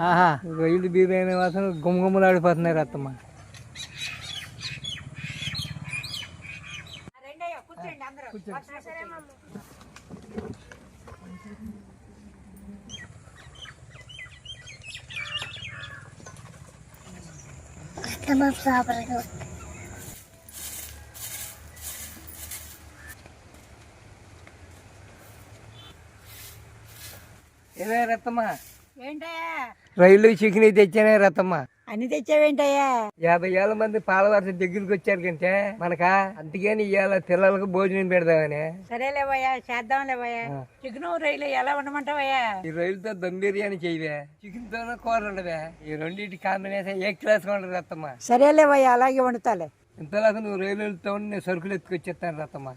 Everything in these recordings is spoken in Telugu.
ఆహా రొయ్యలు బిర్యానీ వాసన గుమగుమలాడిపోతున్నాయి రత్తమ్మ ఏమే రత్తమ్మ ఏంటయ్యా రైలు చికెన్ తెచ్చానే రత్తమ్మ అన్ని తెచ్చావేంటయ్యా? యాభై ఏళ్ళ మంది పాల వరుస దగ్గరికి వచ్చారు కంటే మనకా? అందుకని ఇవాళ పిల్లలకు భోజనం పెడదామని. సరేలేవయ్యా చేద్దాంలేవయ్యా ఆ. చికెన్ రైలు ఎలా ఉండమంటావయ్యా? ఈ రైలుతో దమ్ బిర్యానీ చేయవే. చికెన్ తోనే కూర ఉండవే. ఈ రెండింటి కాంబినేషన్ ఏ క్లాస్ ఉండదు రత్తమ్మ సరేలేవయ్యా అలాగే వండుతాలే. ఇంతలాగా నువ్వు రైలు వెళ్తా ఉండి నేను సరుకులు ఎత్తుకొచ్చేస్తాను రత్తమ్మ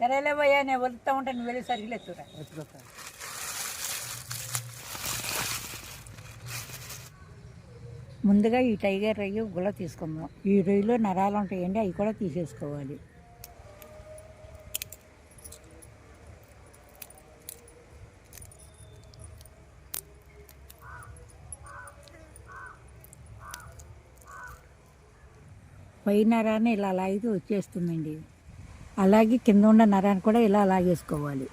సరేలేవయ్యా నేను వదులుతా ఉంటాను వెళ్ళి సరిగ్గా ఎత్తురా. ముందుగా ఈ టైగర్ రొయ్య గుల తీసుకుందాం. ఈ రొయ్యలో నరాలు ఉంటాయండి అవి కూడా తీసేసుకోవాలి. పై నరాన్ని ఇలా లాగితే వచ్చేస్తుందండి. అలాగే కింద ఉన్న నరాన్ని కూడా ఇలా లాగేసుకోవాలి.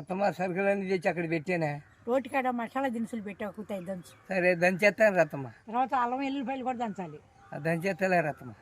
రత్తమ్మ సరుకులన్నీ తెచ్చి అక్కడ పెట్టానే? రోటికాడ మసాలా దినుసులు పెట్టి ఒక్కుతాయి దంచు సరే దంచేస్తాను రత్తమ్మ తర్వాత అల్లం ఎల్లుల్లిపాయలు కూడా దంచాలి. దంచేస్తలే రత్తమ్మ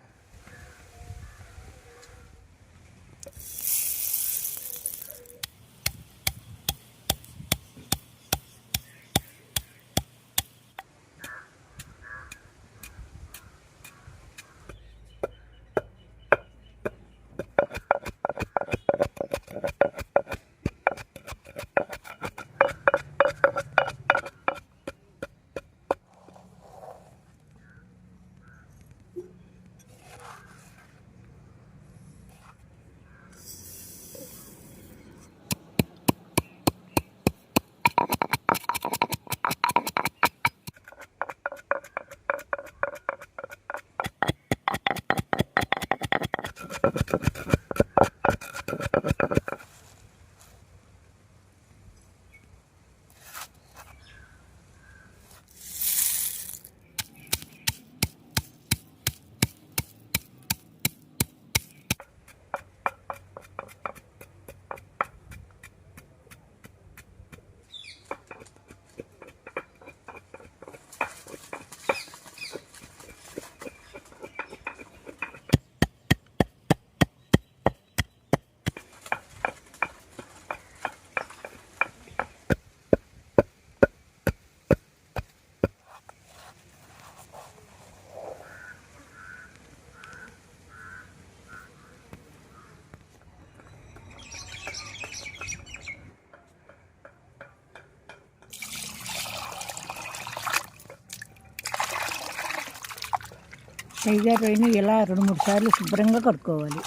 టైగర్ రొయ్యని ఇలా రెండు మూడు సార్లు శుభ్రంగా కడుక్కోవాలి.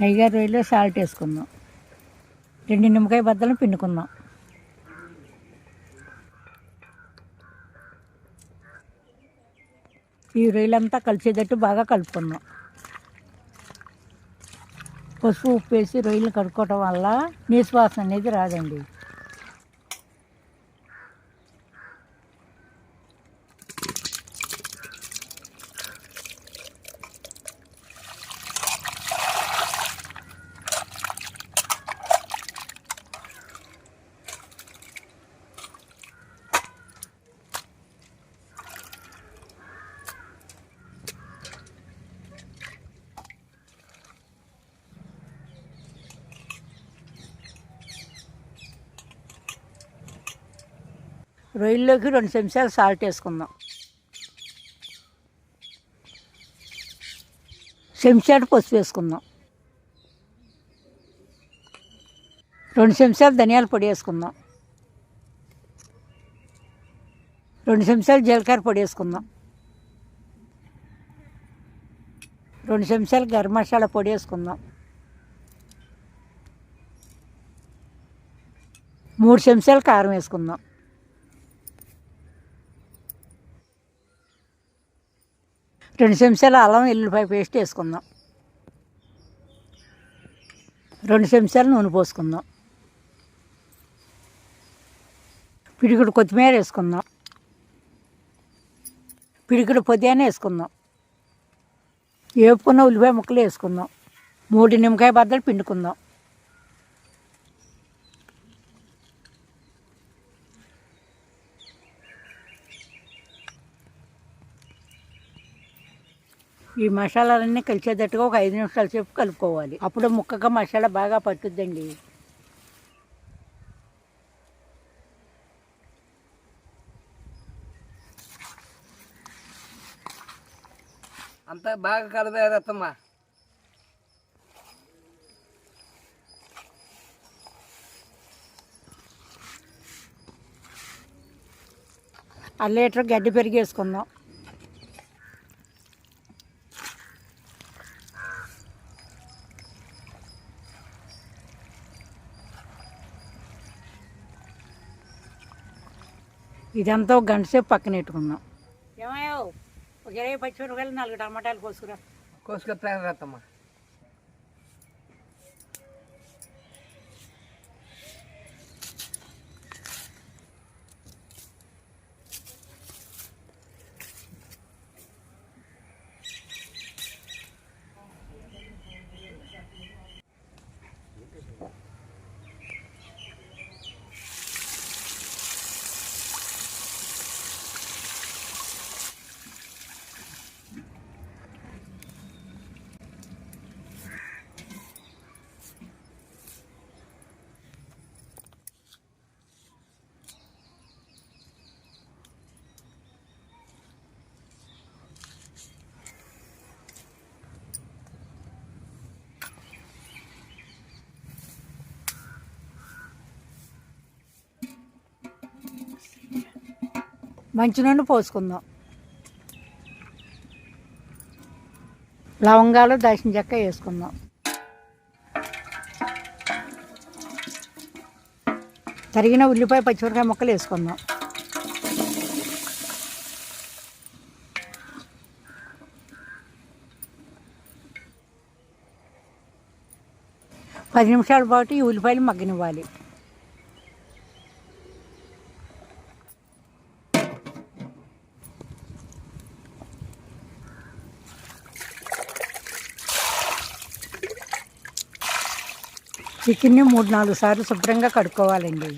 టైగర్ రొయ్యలో సాల్ట్ వేసుకుందాం. రెండు నిమ్మకాయ బద్దలు పిండుకుందాం. ఈ రొయ్యలంతా కలిసేటట్టు బాగా కలుపుకుందాం. పసుపు ఉప్పు వేసి రొయ్యలు కడుక్కోవటం వల్ల నీసువాసన అనేది రాదండి. రొయ్యల్లోకి రెండు చెంచాలు సాల్ట్ వేసుకుందాం. చెంచాడు పసుపు వేసుకుందాం. రెండు చెంచాలు ధనియాల పొడి వేసుకుందాం. రెండు చెంచాలు జీలకర్ర పొడి వేసుకుందాం. రెండు చెంచాలు గరం మసాలా పొడి వేసుకుందాం. మూడు చెంచాలు కారం వేసుకుందాం. రెండు చెంచాల అల్లం ఎల్లుల్లిపాయ పేస్ట్ వేసుకుందాం. రెండు చెంచాలు నూనె పోసుకుందాం. పిడికుడు కొత్తిమీర వేసుకుందాం. పిడికుడు పొద్దున వేసుకుందాం. వేపుకున్న ఉల్లిపాయ ముక్కలు వేసుకుందాం. మూడు నిమ్మకాయ బద్దలు పిండుకుందాం. ఈ మసాలాలన్నీ కలిసేటట్టుగా ఒక ఐదు నిమిషాల సేపు కలుపుకోవాలి. అప్పుడు ముక్కగా మసాలా బాగా పట్టుద్దండి. అంతా బాగా కలిపారు అత్తమ్మ. అర లీటర్ గడ్డి పెరిగి ఇదంతా ఒక గంట సేపు పక్కన పెట్టుకుందాం ఏమయ్యో? ఒక ఇరవై పచ్చిమిరపకాయలు నాలుగు టమాటాలు కోసుకురా. కోసుకొస్తారు అత్తమ్మ మంచి నూనె పోసుకుందాం. లవంగాలు దాచిన చెక్క వేసుకుందాం. తరిగిన ఉల్లిపాయ పచ్చిమిరకాయ ముక్కలు వేసుకుందాం. పది నిమిషాల పాటు ఈ ఉల్లిపాయలు మగ్గనివ్వాలి. చికెన్ని మూడు నాలుగు సార్లు శుభ్రంగా కడుక్కోవాలండి.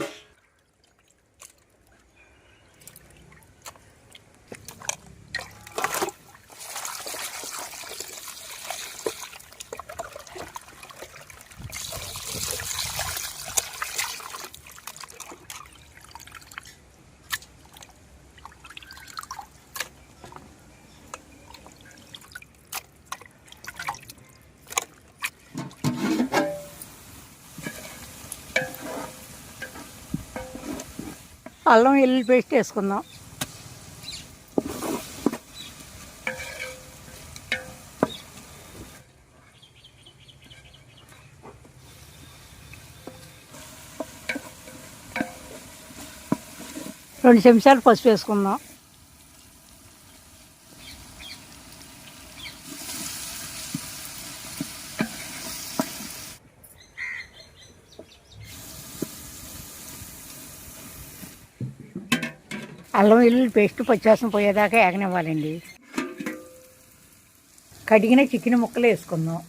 అల్లం ఎల్లు పేస్ట్ వేసుకుందాం. రెండు చెంచాలు పసుపు వేసుకుందాం. అల్లం వెల్లుల్లి పేస్ట్ పచ్చివాసన పోయేదాకా ఏగనివ్వాలండి. కడిగిన చికెన్ ముక్కలు వేసుకుందాం.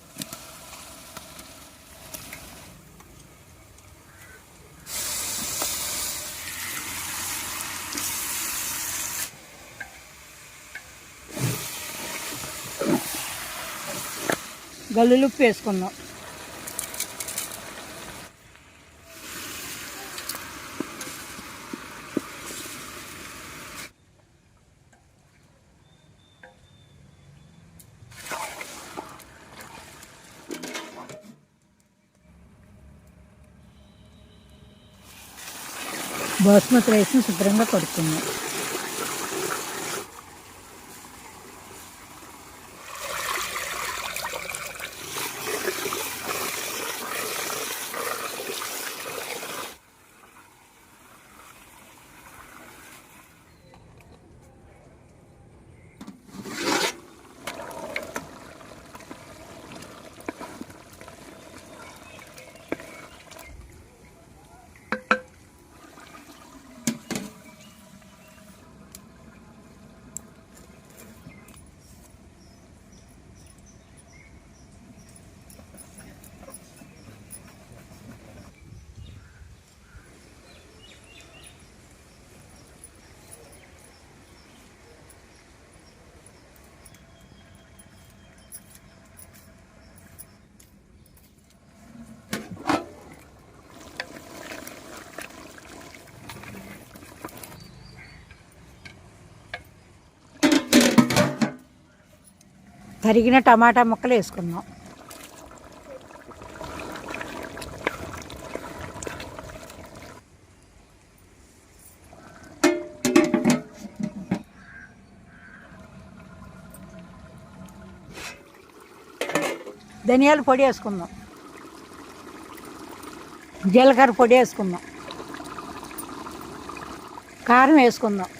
గల్లులుప్పు వేసుకుందాం. బాస్మతి రైస్ని శుభ్రంగా కడుక్కుందాం. తరిగిన టమాటా ముక్కలు వేసుకుందాం. ధనియాల పొడి వేసుకుందాం. జీలకర్ర పొడి వేసుకుందాం. కారం వేసుకుందాం.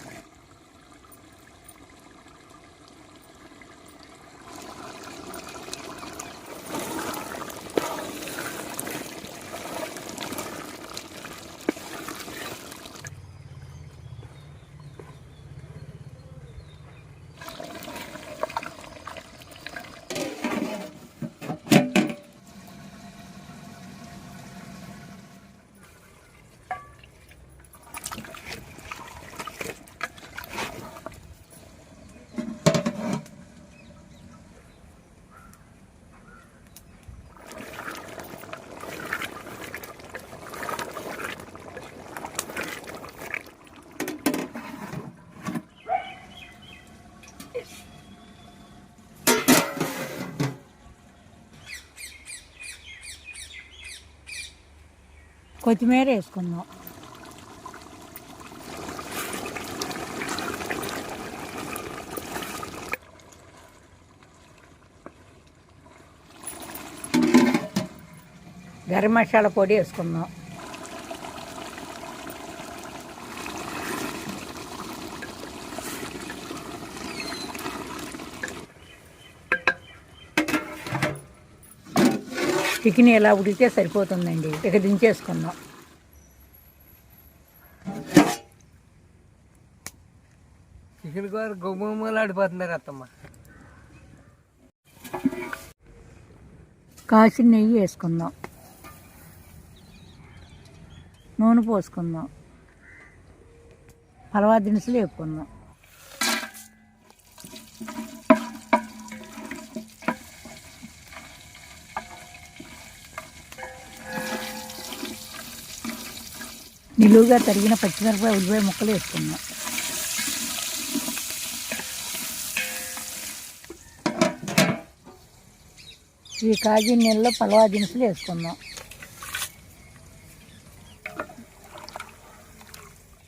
కొత్తిమీర వేసుకుందాం. గరం మసాలా పొడి వేసుకుందాం. చికెన్ ఎలా ఉడికితే సరిపోతుందండి. ఇక దించేసుకుందాం. చికెన్ కూర గుమ్మలు ఆడిపోతున్నారు అత్తమ్మ. కాసిన నెయ్యి వేసుకుందాం. నూనె పోసుకుందాం. హల్వా దినుసులు వేపుకుందాం. నిలువుగా తరిగిన పచ్చిమిరపకాయ ఉల్లిపాయ ముక్కలు వేసుకుందాం ఈ కాగి నీళ్ళలో పలవా దినుసులు వేసుకుందాం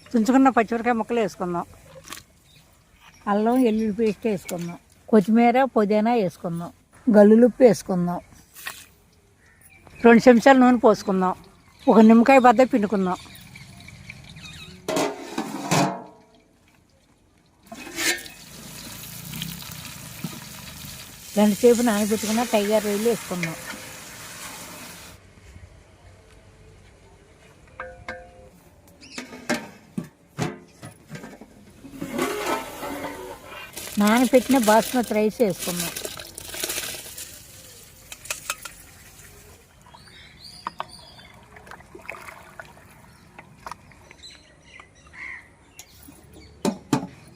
తుంచుకున్న పచ్చిమిరకాయ ముక్కలు వేసుకుందాం అల్లం ఎల్లుల్లి పేస్ట్ వేసుకుందాం కొత్తిమీర పుదీనా వేసుకుందాం గల్లులుప్పు వేసుకుందాం రెండు చెంచాలు నూనె పోసుకుందాం ఒక నిమ్మకాయ బద్ద పిండుకుందాం రెండు నానబెట్టుకున్న టైగర్ రొయ్యలు వేసుకున్నాం. నానబెట్టిన బాస్మతి రైస్ వేసుకున్నాం.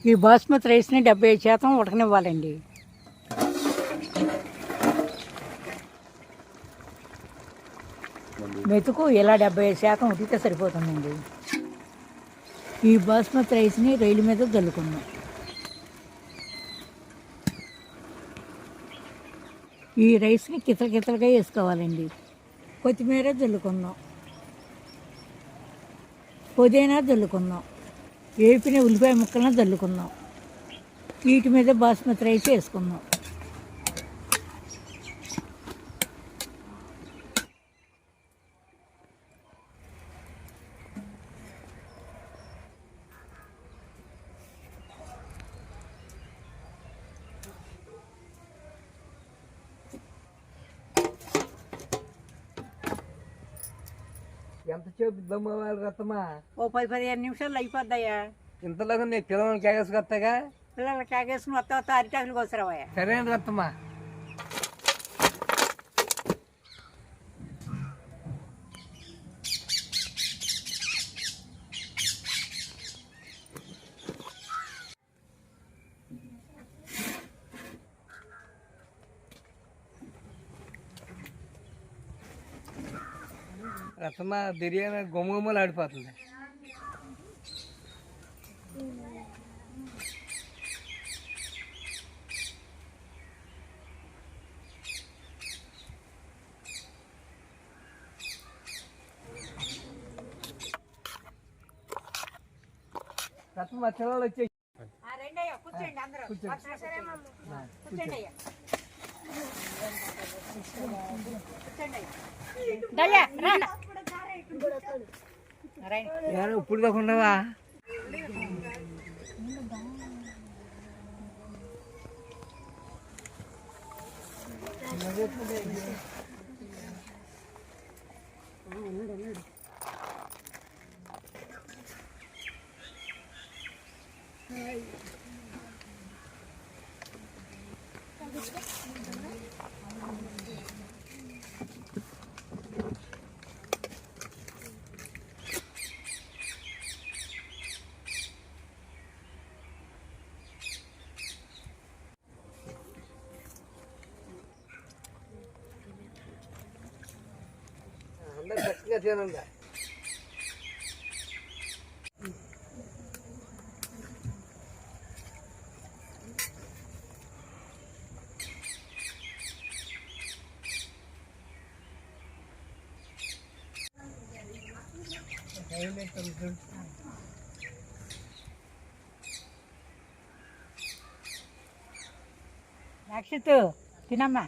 ఈ బాస్మతి రైస్ని డెబ్బై ఐదు శాతం ఉడకనివ్వాలండి. మెతుకు ఇలా డెబ్బై ఐదు శాతం ఉడికితే సరిపోతుందండి. ఈ బాస్మతి రైస్ని రైలు మీద జల్లుకున్నాం. ఈ రైస్ని కితల కితలుగా వేసుకోవాలండి. కొత్తిమీర జల్లుకున్నాం. పుదీనా జల్లుకున్నాం. వేపిన ఉల్లిపాయ ముక్కలను జల్లుకున్నాం. వీటి మీద బాస్మతి రైస్ వేసుకున్నాం. దమ్మవాలి రత్తమా ఓ పది పదిహేను నిమిషాలు అయిపోద్దయ్యా. ఇంతలోగా నేను పిల్లల్ని కేసుకొస్తాగా పిల్లలు కాగేసుకుని వస్తా వస్తా అరిటాకులు కోసరావయ్యా సరే రత్తమా రసమా బిర్యానీ గుమ్మగుమ్మలు ఆడిపోతుంది. రసమా పిల్లలు వచ్చి రెండయ్యా కూర్చోండి అందరూ కూర్చోండి అయ్యా దయ్యా cái thiên ông này Đấy, lên tầng rừng. Nakshi tu, tinama.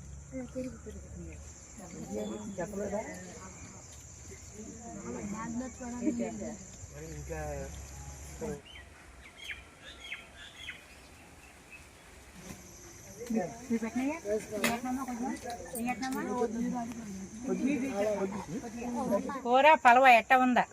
ఇంకా కూర పలవ ఎట్ట ఉందా?